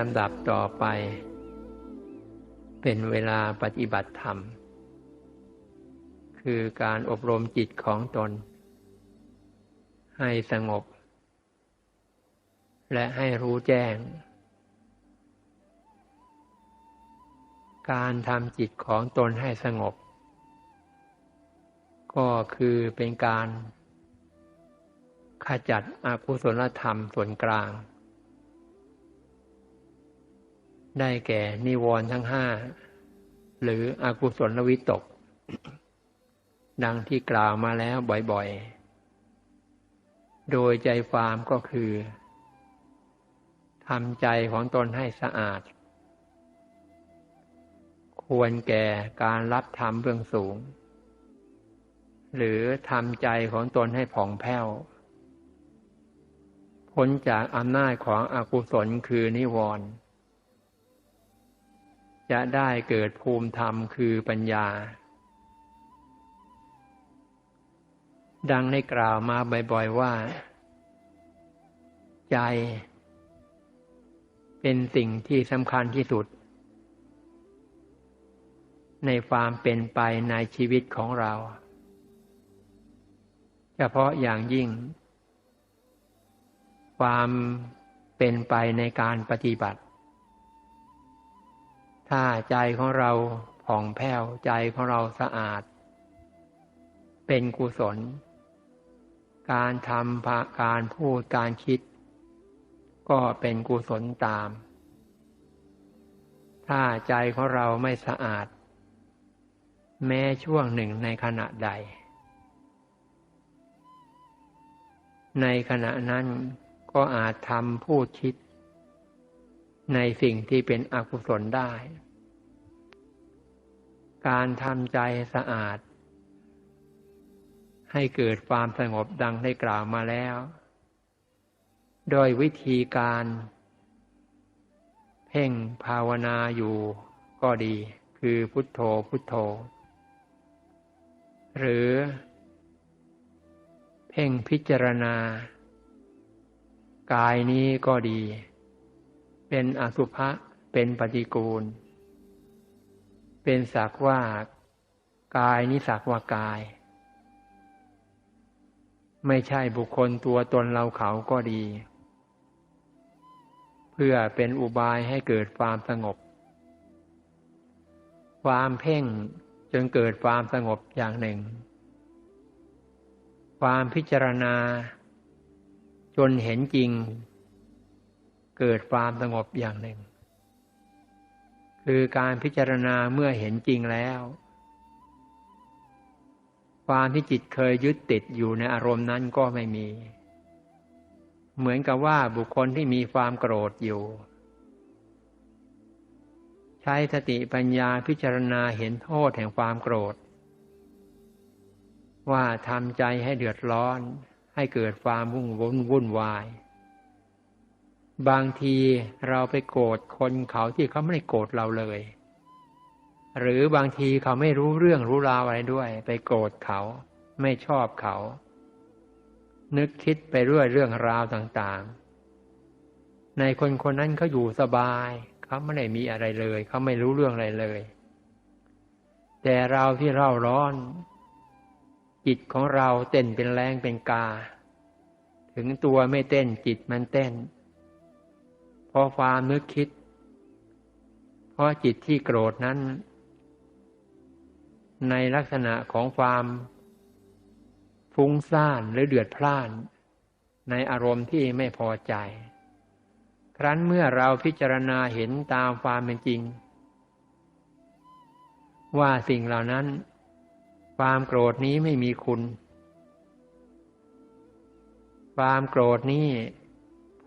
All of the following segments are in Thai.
ลำดับต่อไป เป็นเวลาปฏิบัติธรรม คือการอบรมจิตของตน ให้สงบ และให้รู้แจ้ง การทำจิตของตนให้สงบ ก็คือเป็นการขจัดอกุศลธรรมส่วนกลาง ได้แก่นิวรณ์ทั้งห้าหรืออกุศลวิตก ดังที่กล่าวมาแล้วบ่อยๆ โดยใจความก็คือทำใจของตนให้สะอาด ควรแก่การรับธรรมเบื้องสูง หรือทำใจของตนให้ผ่องแผ้วพ้นจากอำนาจของอกุศลคือนิวรณ์ จะได้เกิดภูมิธรรมคือปัญญา ดังได้กล่าวมาบ่อยๆว่า ใจ เป็นสิ่งที่สำคัญที่สุด ในความเป็นไปในชีวิตของเรา เฉพาะอย่างยิ่ง ความเป็นไปในการปฏิบัติ ถ้าใจของเราผ่องแผ้วใจของเราสะอาด เป็นกุศล การทำการพูดการคิด ก็เป็นกุศลตาม ถ้าใจของเราไม่สะอาด แม้ช่วงหนึ่งในขณะใด ในขณะนั้นก็อาจทำพูดคิด ในสิ่งที่เป็นอกุศลได้ การทำใจสะอาด ให้เกิดความสงบดังได้กล่าวมาแล้ว โดยวิธีการ เพ่งภาวนาอยู่ก็ดี คือพุทโธพุทโธ หรือ เพ่งพิจารณา กายนี้ก็ดี เป็นอสุภะเป็นปฏิกูล เป็นสักว่ากายนี้สักว่ากาย ไม่ใช่บุคคลตัวตนเราเขาก็ดี เพื่อเป็นอุบายให้เกิดความสงบ ความเพ่งจนเกิดความสงบอย่างหนึ่ง ความพิจารณา จนเห็นจริง เกิดความสงบอย่างหนึ่ง คือการพิจารณาเมื่อเห็นจริงแล้ว ความที่จิตเคยยึดติดอยู่ในอารมณ์นั้นก็ไม่มี เหมือนกับว่าบุคคลที่มีความโกรธอยู่ ใช้สติปัญญาพิจารณาเห็นโทษแห่งความโกรธ ว่าทำใจให้เดือดร้อนให้เกิดความวุ่นวุ่นวุ่นวาย บางทีเราไปโกรธคนเขาที่เขาไม่ได้โกรธเราเลย หรือบางทีเขาไม่รู้เรื่องรู้ราวอะไรด้วย ไปโกรธเขา ไม่ชอบเขา นึกคิดไปเรื่อยเรื่องราวต่างๆ ในคนคนนั้นเขาอยู่สบาย เขาไม่ได้มีอะไรเลย เขาไม่รู้เรื่องอะไรเลย แต่เราที่เราร้อน จิตของเราเต้นเป็นแรงเป็นกา ถึงตัวไม่เต้นจิตมันเต้น เพราะความนึกคิด เพราะจิตที่โกรธนั้น ในลักษณะของความฟุ้งซ่านหรือเดือดพล่าน ในอารมณ์ที่ไม่พอใจ ครั้นเมื่อเราพิจารณาเห็นตามความเป็นจริง ว่าสิ่งเหล่านั้น ความโกรธนี้ไม่มีคุณ ความโกรธนี้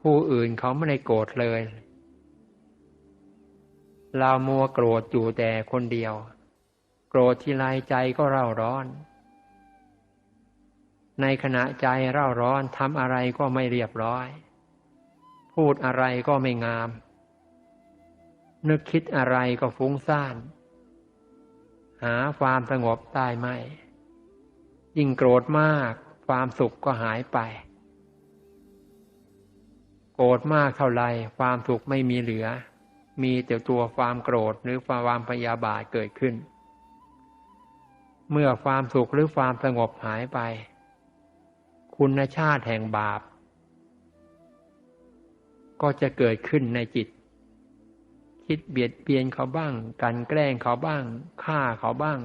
ผู้อื่นเขาไม่ได้โกรธเลย เรามัวโกรธอยู่แต่คนเดียว โกรธทีไรใจก็เร่าร้อน ในขณะใจเร่าร้อนทำอะไรก็ไม่เรียบร้อย พูดอะไรก็ไม่งาม นึกคิดอะไรก็ฟุ้งซ่าน หาความสงบได้ไหมยิ่งโกรธมากความสุขก็หายไป โกรธมากเท่าไรความสุขไม่มีเหลือ มีแต่ตัวความโกรธหรือความพยาบาทเกิดขึ้น เมื่อความสุขหรือความสงบหายไป คุณชาติแห่งบาป ก็จะเกิดขึ้นในจิต คิดเบียดเบียนเขาบ้าง กันแกล้งเขาบ้างฆ่าเขาบ้าง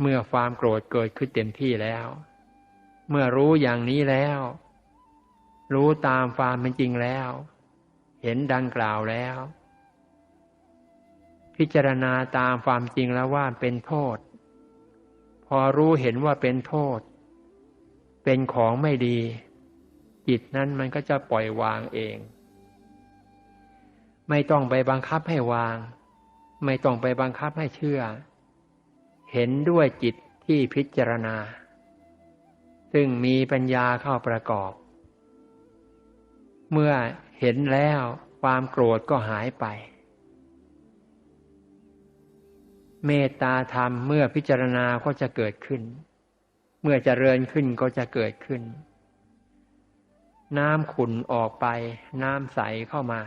เมื่อความโกรธเกิดขึ้นเต็มที่แล้ว เมื่อรู้อย่างนี้แล้ว รู้ตามความเป็นจริงแล้ว เห็นดังกล่าวแล้ว พิจารณาตามความจริงแล้วว่าเป็นโทษ พอรู้เห็นว่าเป็นโทษ เป็นของไม่ดี จิตนั้นมันก็จะปล่อยวางเอง ไม่ต้องไปบังคับให้วาง ไม่ต้องไปบังคับให้เชื่อ เห็นด้วยจิตที่พิจารณา ซึ่งมีปัญญาเข้าประกอบ เมื่อเห็นแล้วความโกรธก็หายไป เมตตาธรรมเมื่อพิจารณาก็จะเกิดขึ้น เมื่อจเจริญขึ้นก็จะเกิดขึ้น น้ำขุนออกไป น้ำใสเข้ามา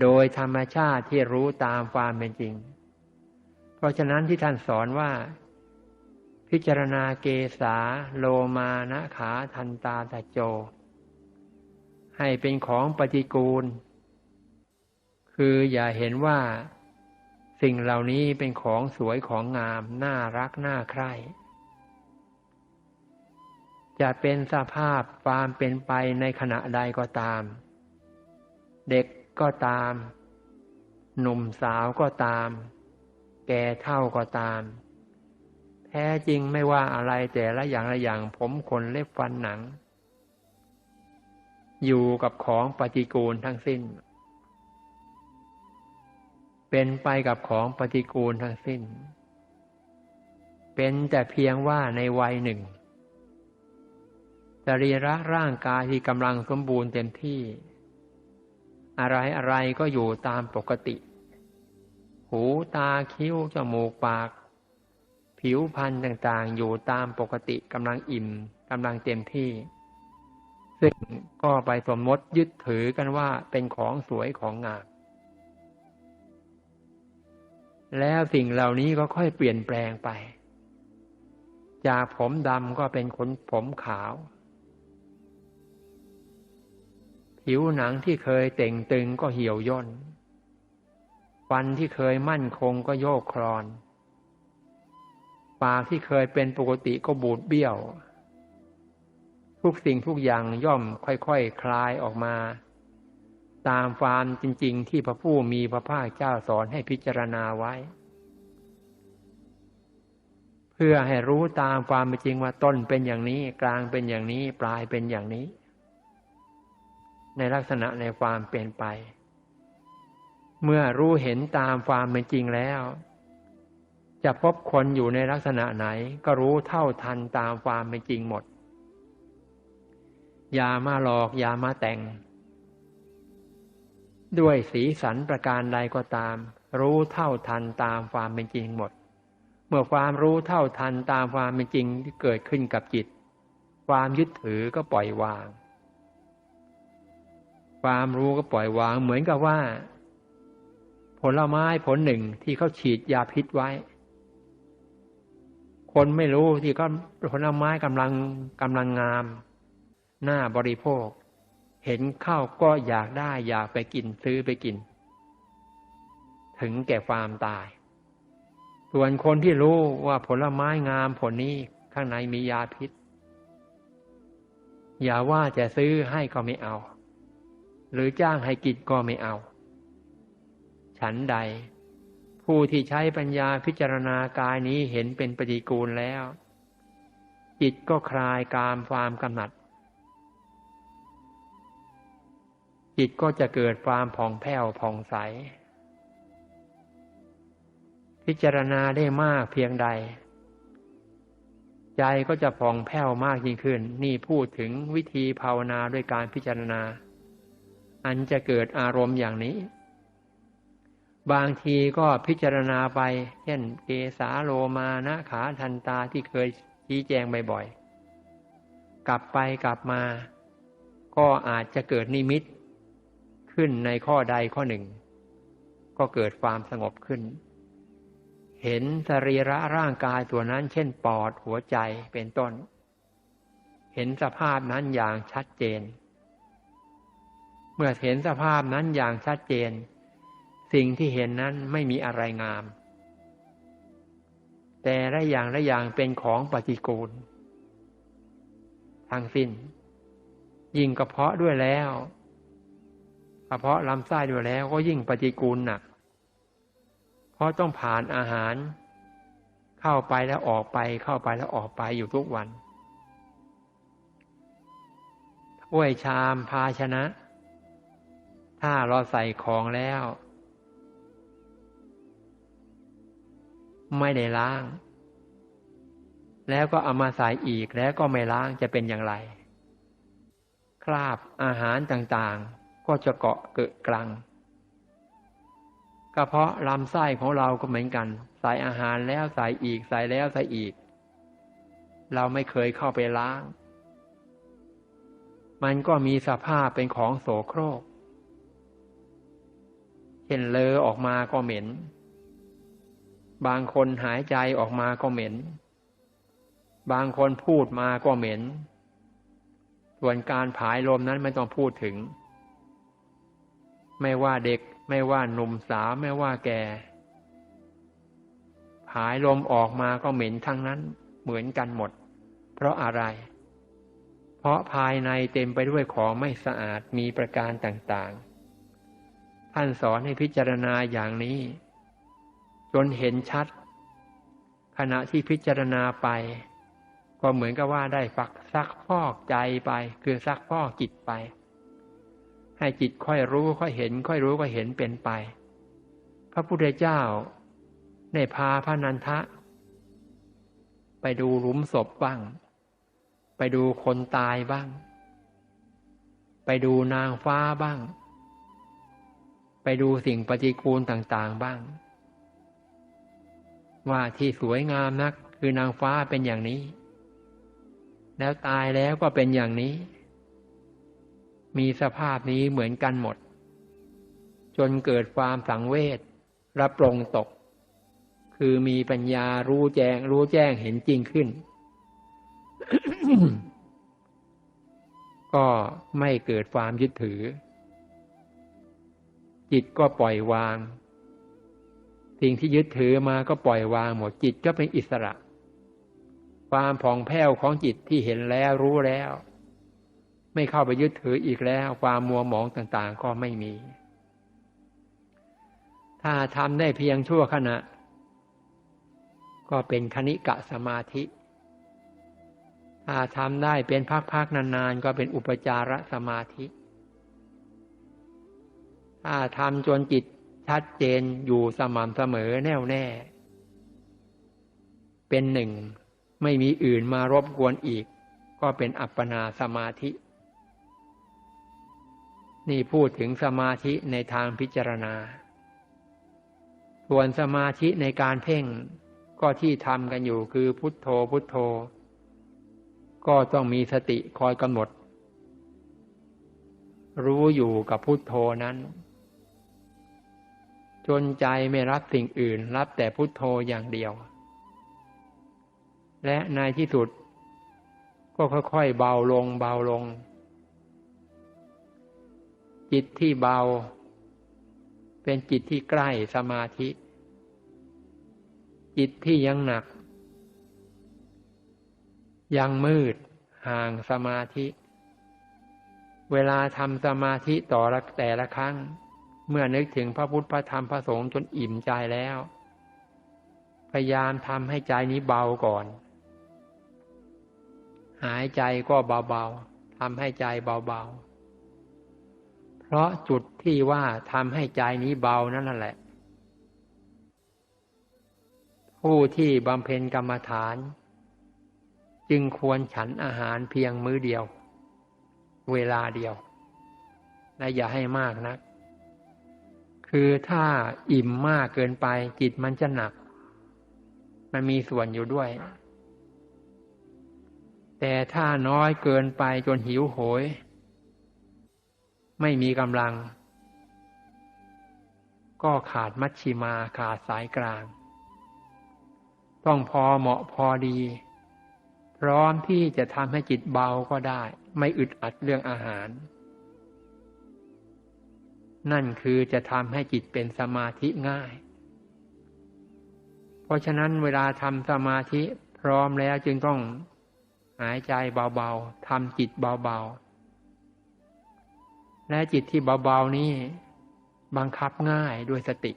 โดยธรรมชาติที่รู้ตามความเป็นจริง เพราะฉะนั้นที่ท่านสอนว่า พิจารณาเกษาโลมานะขาทันตาตะโจ ให้เป็นของปฏิกูล คืออย่าเห็นว่า สิ่งเหล่านี้เป็นของสวยของงาม น่ารักน่าใคร่จะเป็นสภาพความเป็นไปในขณะใดก็ตาม เด็กก็ตาม หนุ่มสาวก็ตาม แก่เท่าก็ตาม แท้จริงไม่ว่าอะไรแต่ละอย่างละอย่างผมขนเล็บฟันหนัง อยู่กับของปฏิกูลทั้งสิ้น เป็นไปกับของปฏิกูลทั้งสิ้น เป็นแต่เพียงว่าในวัยหนึ่งจรีระร่างกายที่กำลังสมบูรณ์เต็มที่ อะไรอะไรก็อยู่ตามปกติ หูตาคิ้วจมูกปาก ผิวพรรณต่างๆ อยู่ตามปกติกำลังอิ่มกำลังเต็มที่ ซึ่งก็ไปสมมติยึดถือกันว่าเป็นของสวยของงามแล้วสิ่งเหล่านี้ก็ค่อยเปลี่ยนแปลงไป จากผมดำก็เป็นขนผมขาว ผิวหนังที่เคยเต่งตึงก็เหี่ยวย่น ฟันที่เคยมั่นคงก็โยกคลอน ปากที่เคยเป็นปกติก็บูดเบี้ยว ทุกสิ่งทุกอย่างย่อมค่อยๆคคลายออกมา ตามความจริง ๆ ที่พระผู้มีพระภาคเจ้าสอนให้พิจารณาไว้ เพื่อให้รู้ตามความเป็นจริงว่าต้นเป็นอย่างนี้ กลางเป็นอย่างนี้ปลายเป็นอย่างนี้ ในลักษณะในความเป็นไป เมื่อรู้เห็นตามความเป็นจริงแล้ว จะพบคนอยู่ในลักษณะไหน ก็รู้เท่าทันตามความเป็นจริงหมด อย่ามาหลอกอย่ามาแต่ง ด้วยสีสันประการใดก็ตาม รู้เท่าทันตามความเป็นจริงหมด เมื่อความรู้เท่าทันตามความเป็นจริงที่เกิดขึ้นกับจิต ความยึดถือก็ปล่อยวาง ความรู้ก็ปล่อยวางเหมือนกับว่าผลไม้ผลหนึ่งที่เขาฉีดยาพิษไว้ คนไม่รู้ที่ก็ผลไม้กำลังกำลังงามหน้าบริโภค เห็นข้าวก็อยากได้อยากไปกินซื้อไปกิน ถึงแก่ความตาย ส่วนคนที่รู้ว่าผลไม้งามผลนี้ข้างในมียาพิษ อย่าว่าจะซื้อให้ก็ไม่เอา หรือจ้างให้กินก็ไม่เอา ฉันใด ผู้ที่ใช้ปัญญาพิจารณากายนี้เห็นเป็นปฏิกูลแล้ว จิตก็คลายกามความกำหนัด จิตก็จะเกิดความผ่องแผ้วผ่องใส พิจารณาได้มากเพียงใด ใจก็จะผ่องแผ้วมากยิ่งขึ้น นี่พูดถึงวิธีภาวนาด้วยการพิจารณา อันจะเกิดอารมณ์อย่างนี้ บางทีก็พิจารณาไป เช่นเกสาโลมานะขาทันตาที่เคยชี้แจงบ่อยๆ กลับไปกลับมา ก็อาจจะเกิดนิมิต ขึ้นในข้อใดข้อหนึ่ง ก็เกิดความสงบขึ้น เห็นสรีระร่างกายตัวนั้น เช่นปอดหัวใจเป็นต้น เห็นสภาพนั้นอย่างชัดเจน เมื่อเห็นสภาพนั้นอย่างชัดเจน สิ่งที่เห็นนั้นไม่มีอะไรงาม แต่ละอย่างละอย่างเป็นของปฏิกูลทั้งสิ้น ยิ่งกระเพาะด้วยแล้วกระเพาะลำไส้ด้วยแล้วก็ยิ่งปฏิกูลหนัก เพราะต้องผ่านอาหาร เข้าไปแล้วออกไปเข้าไปแล้วออกไปอยู่ทุกวันถ้วยชามภาชนะ ถ้าเราใส่ของแล้ว ไม่ได้ล้าง แล้วก็เอามาใส่อีกแล้วก็ไม่ล้างจะเป็นอย่างไร คราบอาหารต่างๆ ก็จะเกาะเกิดกลังกระเพาะลำไส้ของเราก็เหมือนกัน ใส่อาหารแล้วใส่อีกใส่แล้วใส่อีก เราไม่เคยเข้าไปล้าง มันก็มีสภาพเป็นของโสโครกเช่นเลอออกมาก็เหม็น บางคนหายใจออกมาก็เหม็น บางคนพูดมาก็เหม็น ส่วนการผายลมนั้นไม่ต้องพูดถึง ไม่ว่าเด็กไม่ว่าหนุ่มสาวไม่ว่าแก่ ผายลมออกมาก็เหม็นทั้งนั้นเหมือนกันหมด เพราะอะไร เพราะภายในเต็มไปด้วยของไม่สะอาดมีประการต่างๆ ท่านสอนให้พิจารณาอย่างนี้ จนเห็นชัด ขณะที่พิจารณาไป ก็เหมือนกับว่าได้ฝักซักฟอกใจไป คือซักฟอกจิตไป ให้จิตค่อยรู้ค่อยเห็น ค่อยรู้ค่อยเห็นเป็นไป พระพุทธเจ้าได้พาพระนันทะ ไปดูหลุมศพบ้าง ไปดูคนตายบ้าง ไปดูนางฟ้าบ้าง ไปดูสิ่งปฏิกูลต่าง ๆ บ้าง ว่าที่สวยงามนัก คือนางฟ้าเป็นอย่างนี้ แล้วตายแล้วก็เป็นอย่างนี้ มีสภาพนี้เหมือนกันหมด จนเกิดความสังเวชรับปรงตก คือมีปัญญารู้แจ้ง รู้แจ้งเห็นจริงขึ้น ก็ไม่เกิดความยึดถือ จิตก็ปล่อยวาง สิ่งที่ยึดถือมาก็ปล่อยวางหมดจิตก็เป็นอิสระ ความผ่องแผ้วของจิตที่เห็นแล้วรู้แล้ว ไม่เข้าไปยึดถืออีกแล้ว ความมัวหมองต่างๆ ก็ไม่มี ถ้าทำได้เพียงชั่วขณะ ก็เป็นคณิกะสมาธิ ถ้าทำได้เป็นพักๆนานๆ ก็เป็นอุปจารสมาธิ ถ้าทำจนจิต ชัดเจนอยู่สม่ำเสมอแน่วแน่ เป็นหนึ่ง ไม่มีอื่นมารบกวนอีก ก็เป็นอัปปนาสมาธิ นี่พูดถึงสมาธิในทางพิจารณา ส่วนสมาธิในการเพ่งก็ที่ทำกันอยู่คือพุทโธพุทโธ ก็ต้องมีสติคอยกำหนด รู้อยู่กับพุทโธนั้น จนใจไม่รับสิ่งอื่น รับแต่พุทโธอย่างเดียว และในที่สุด ก็ค่อยๆเบาลงเบาลง จิตที่เบา เป็นจิตที่ใกล้สมาธิ จิตที่ยังหนัก ยังมืดห่างสมาธิ เวลาทำสมาธิต่อละแต่ละครั้ง เมื่อนึกถึงพระพุทธพระธรรมพระสงฆ์จนอิ่มใจแล้ว พยายามทำให้ใจนี้เบาก่อน หายใจก็เบาๆทำให้ใจเบาๆ เพราะจุดที่ว่าทำให้ใจนี้เบานั่นแหละ ผู้ที่บำเพ็ญกรรมฐาน จึงควรฉันอาหารเพียงมื้อเดียว เวลาเดียวและอย่าให้มากนะัก คือถ้าอิ่มมากเกินไป จิตมันจะหนัก มันมีส่วนอยู่ด้วย แต่ถ้าน้อยเกินไปจนหิวโหย ไม่มีกำลัง ก็ขาดมัชชิมาขาดสายกลาง ต้องพอเหมาะพอดี พร้อมที่จะทำให้จิตเบาก็ได้ ไม่อึดอัดเรื่องอาหาร นั่นคือจะทำให้จิตเป็นสมาธิง่าย เพราะฉะนั้นเวลาทำสมาธิพร้อมแล้วจึงต้องหายใจเบาๆทำจิตเบาๆ และจิตที่เบาๆนี้บังคับง่ายด้วยสติ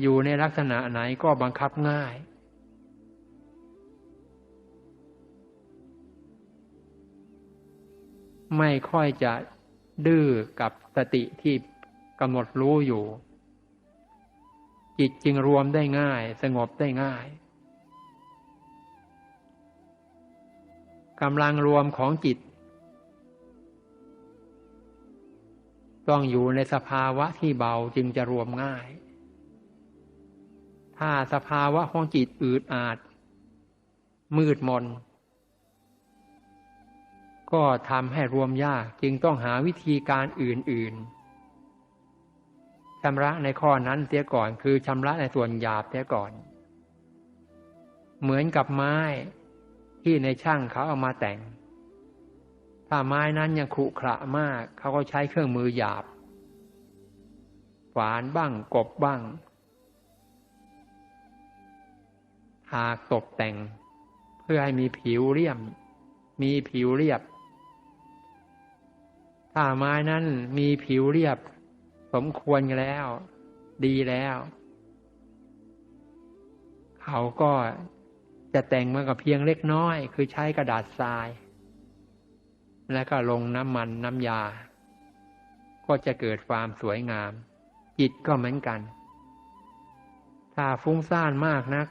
อยู่ในลักษณะไหนก็บังคับง่าย ไม่ค่อยจะดื้อกับสติที่กำหนดรู้อยู่ จิตจึงรวมได้ง่าย สงบได้ง่ายกำลังรวมของจิต ต้องอยู่ในสภาวะที่เบาจึงจะรวมง่าย ถ้าสภาวะของจิตอืดอาด มืดมน ก็ทำให้รวมยากจึงต้องหาวิธีการอื่นๆชำระในข้อนั้นเสียก่อนคือชำระในส่วนหยาบเสียก่อน เหมือนกับไม้ที่ในช่างเขาเอามาแต่ง ถ้าไม้นั้นยังขรุขระมาก เขาก็ใช้เครื่องมือหยาบฝานบ้างกบบ้างหากตกแต่ง เพื่อให้มีผิวเรียบมีผิวเรียบ ถ้าไม้นั้นมีผิวเรียบ สมควรแล้ว ดีแล้ว เขาก็จะแต่งมากับเพียงเล็กน้อย คือใช้กระดาษทราย แล้วก็ลงน้ำมันน้ำยา ก็จะเกิดความสวยงาม จิตก็เหมือนกัน ถ้าฟุ้งซ่านมากนัก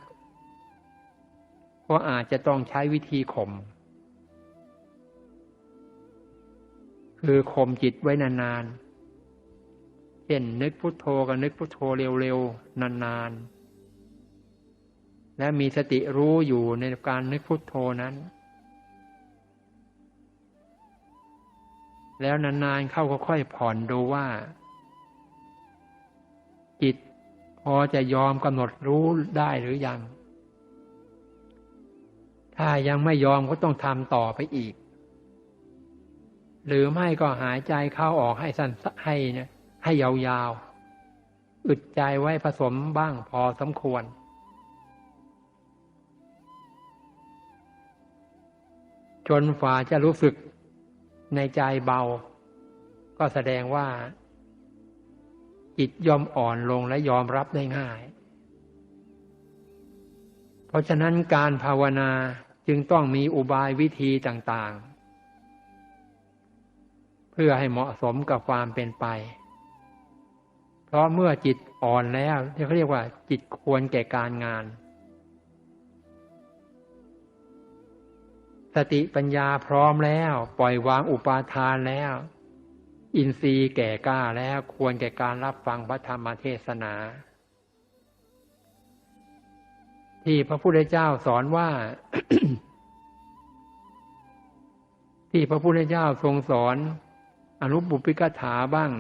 ก็อาจจะต้องใช้วิธีข่ม คือข่มจิตไว้นานๆ เช่นนึกพุโทโธกับนึกพุโทโธเร็วๆ นานๆ และมีสติรู้อยู่ในการนึกพุทโธนั้น แล้วนานๆ เข้าก็ค่อยผ่อนดูว่า จิตพอจะยอมกำหนดรู้ได้หรือยัง ถ้ายังไม่ยอมก็ต้องทำต่อไปอีก หรือไม่ก็หายใจเข้าออกให้สั้นให้ให้ยาวๆ อึดใจไว้ผสมบ้างพอสมควร จนฝ่าจะรู้สึกในใจเบา ก็แสดงว่า จิตยอมอ่อนลงและยอมรับได้ง่าย เพราะฉะนั้นการภาวนาจึงต้องมีอุบายวิธีต่างๆ พื่อให้เหมาะสมกับความเป็นไป เพราะเมื่อจิตอ่อนแล้วที่เขาเรียกว่า จิตควรแก่การงาน สติปัญญาพร้อมแล้ว ปล่อยวางอุปาทานแล้ว อินทรีย์แก่กล้าแล้วควรแก่การรับฟังพระธรรมเทศนา ที่พระพุทธเจ้าสอนว่าที่พระพุทธเจ้าทรงสอน อนุบุปิกถาบ้าง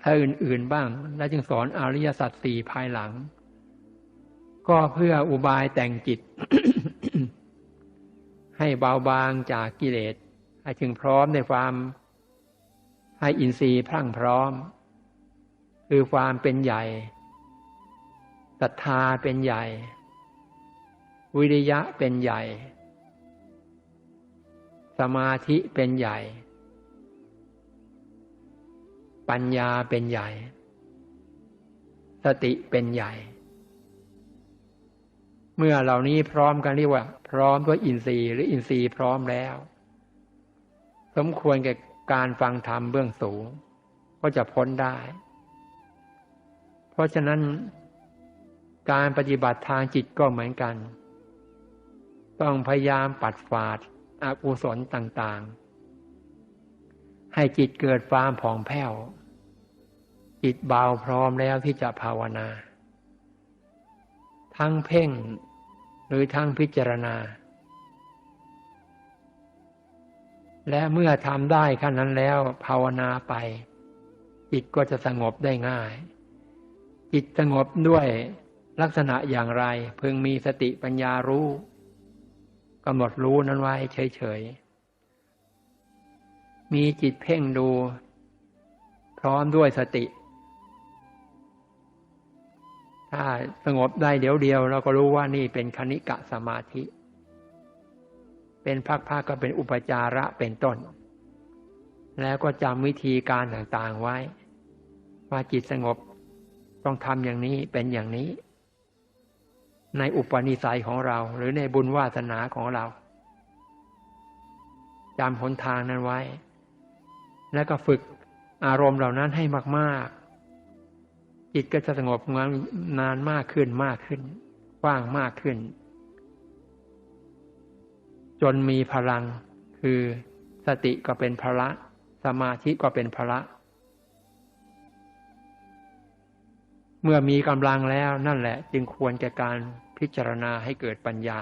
และอื่นๆบ้าง และจึงสอนอริยสัจสี่ภายหลัง ก็เพื่ออุบายแต่งจิต ให้เบาบางจากกิเลสให้ถึงพร้อมในความให้อินทรีย์พรั่งพร้อม คือความเป็นใหญ่ศรัทธาเป็นใหญ่ วิริยะเป็นใหญ่ สมาธิเป็นใหญ่ ปัญญาเป็นใหญ่ สติเป็นใหญ่ เมื่อเหล่านี้พร้อมกันเรียกว่า พร้อมด้วยอินทรีย์หรืออินทรีย์พร้อมแล้ว สมควรแก่การฟังธรรมเบื้องสูง ก็จะพ้นได้ เพราะฉะนั้นการปฏิบัติทางจิตก็เหมือนกัน ต้องพยายามปัดฝาดอกุศลต่างๆ ให้จิตเกิดความผ่องแผ้ว จิตเบาพร้อมแล้วที่จะภาวนา ทั้งเพ่งหรือทั้งพิจารณา และเมื่อทำได้ขั้นนั้นแล้วภาวนาไป จิตก็จะสงบได้ง่าย จิตสงบด้วยลักษณะอย่างไรพึงมีสติปัญญารู้กำหนดรู้นั้นไว้เฉยๆ มีจิตเพ่งดู พร้อมด้วยสติ ถ้าสงบได้เดี๋ยวเดียว เราก็รู้ว่านี่เป็นคณิกะสมาธิ เป็นภาคๆกก็เป็นอุปจาระเป็นต้น แล้วก็จำวิธีการต่างๆไว้ ว่าจิตสงบต้องทำอย่างนี้เป็นอย่างนี้ ในอุปนิสัยของเรา หรือในบุญวาสนาของเราจำหนทางนั้นไว้ แล้วก็ฝึกอารมณ์เหล่านั้นให้มาก ๆ จิตก็จะสงบงนานมากขึ้นมากขึ้นกว้างมากขึ้น จนมีพลัง คือสติก็เป็นพละ สมาธิก็เป็นพละ เมื่อมีกำลังแล้วนั่นแหละ จึงควรแก่การพิจารณาให้เกิดปัญญา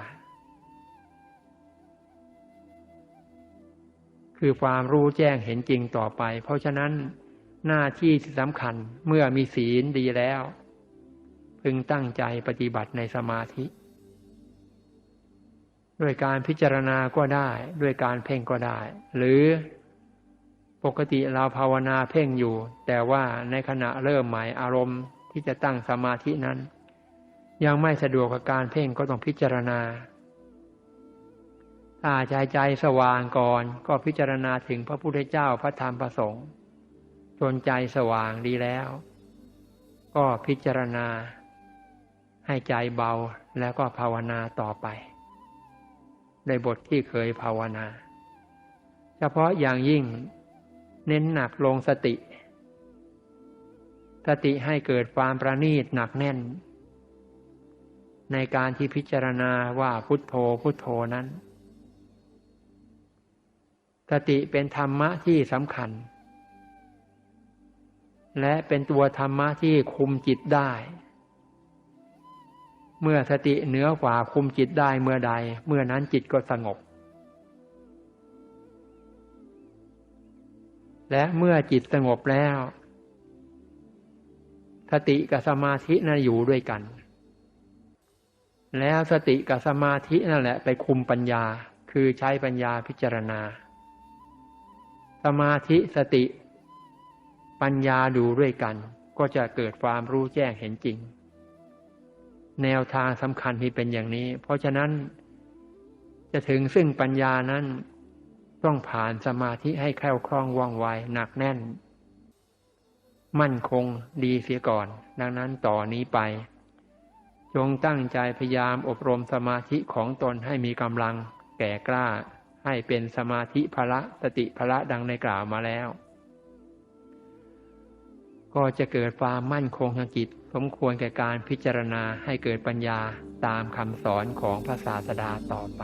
คือความรู้แจ้งเห็นจริงต่อไป เพราะฉะนั้น หน้าที่ที่สำคัญเมื่อมีศีลดีแล้ว พึงตั้งใจปฏิบัติในสมาธิ ด้วยการพิจารณาก็ได้ ด้วยการเพ่งก็ได้ หรือปกติเราภาวนาเพ่งอยู่ แต่ว่าในขณะเริ่มหมายอารมณ์ที่จะตั้งสมาธินั้น ยังไม่สะดวกกับการเพ่งก็ต้องพิจารณาถ้าใจใจสว่างก่อนก็พิจารณาถึงพระพุทธเจ้าพระธรรมพระสงฆ์ จนใจสว่างดีแล้ว ก็พิจารณา ให้ใจเบาแล้วก็ภาวนาต่อไป ในบทที่เคยภาวนา เฉพาะอย่างยิ่งเน้นหนักลงสติ สติให้เกิดความประณีตหนักแน่น ในการที่พิจารณาว่าพุทโธพุทโธนั้น สติเป็นธรรมะที่สำคัญ และเป็นตัวธรรมะที่คุมจิตได้ เมื่อสติเหนือกว่าคุมจิตได้เมื่อใด เมื่อนั้นจิตก็สงบ และเมื่อจิตสงบแล้ว สติกับสมาธินั่นอยู่ด้วยกัน แล้วสติกับสมาธินั่นแหละไปคุมปัญญาคือใช้ปัญญาพิจารณา สมาธิสติ ปัญญาดูด้วยกัน ก็จะเกิดความรู้แจ้งเห็นจริง แนวทางสำคัญที่เป็นอย่างนี้ เพราะฉะนั้น จะถึงซึ่งปัญญานั้น ต้องผ่านสมาธิให้แคล่วคล่องว่องไวหนักแน่น มั่นคงดีเสียก่อน ดังนั้นต่อนนี้ไป จงตั้งใจพยายามอบรมสมาธิของตนให้มีกำลังแก่กล้าให้เป็นสมาธิพละสติพละดังในกล่าวมาแล้ว ก็จะเกิดความมั่นคงทางจิต สมควรแก่การพิจารณาให้เกิดปัญญาตามคำสอนของพระศาสดาต่อไป